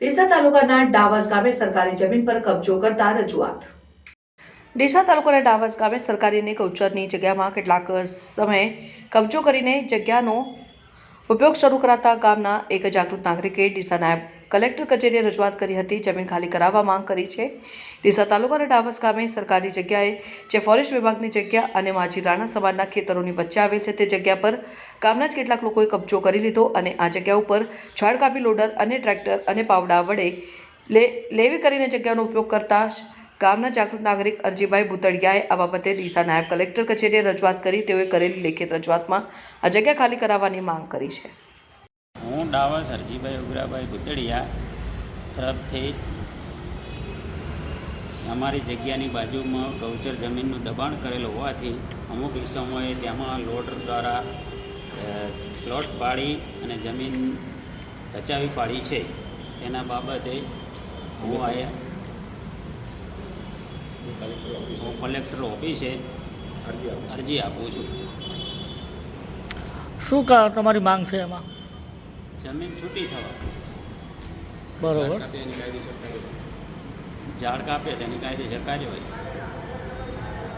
ડીસા તાલુકાના ડાવસ ગામે સરકારી જમીન પર કબજો કરતા રજૂઆત. ડીસા તાલુકાના ડાવસ ગામે સરકારીને કૌચરની જગ્યામાં કેટલાક સમયે કબજો કરીને જગ્યાનો ઉપયોગ શરૂ કરાતા ગામના એક જાગૃત નાગરિકે ડીસા નાયબ કલેક્ટર કચેરીએ રજૂઆત કરી હતી, જમીન ખાલી કરાવવા માંગ કરી છે. ડીસા તાલુકાના ડાવસ ગામે સરકારી જગ્યાએ જે ફોરેસ્ટ વિભાગની જગ્યા અને માજી રાણા સમાજના ખેતરોની વચ્ચે આવેલ છે, તે જગ્યા પર ગામના જ કેટલાક લોકોએ કબજો કરી લીધો અને આ જગ્યા ઉપર ઝાડ કાપી લોડર અને ટ્રેક્ટર અને પાવડા વડે લે, લેવી કરીને જગ્યાનો ઉપયોગ કરતા ગામના જાગૃત નાગરિક અરજીભાઈ ભૂતળિયાએ આ બાબતે ડીસા નાયબ કલેક્ટર કચેરીએ રજૂઆત કરી. તેઓએ કરેલી લેખિત રજૂઆતમાં આ જગ્યા ખાલી કરાવવાની માંગ કરી છે. હું ડાવસ હરજીભાઈ ઉગરાભાઈ ભૂતળિયા તરફથી અમારી જગ્યાની બાજુમાં ગૌચર જમીનનું દબાણ કરેલું હોવાથી અમુક સમયે તેમાં લોટ દ્વારા પ્લોટ પાડી અને જમીન રચાવી પાડી છે. તેના બાબતે હું આયા હું કલેક્ટર ઓફિસે અરજી આપું છું. શું કા તમારી માંગ છે એમાં? જમીન છૂટી થવા. બરોબર. ઝાડ કાપે તેની કાયદેસર કાર્યવાહી.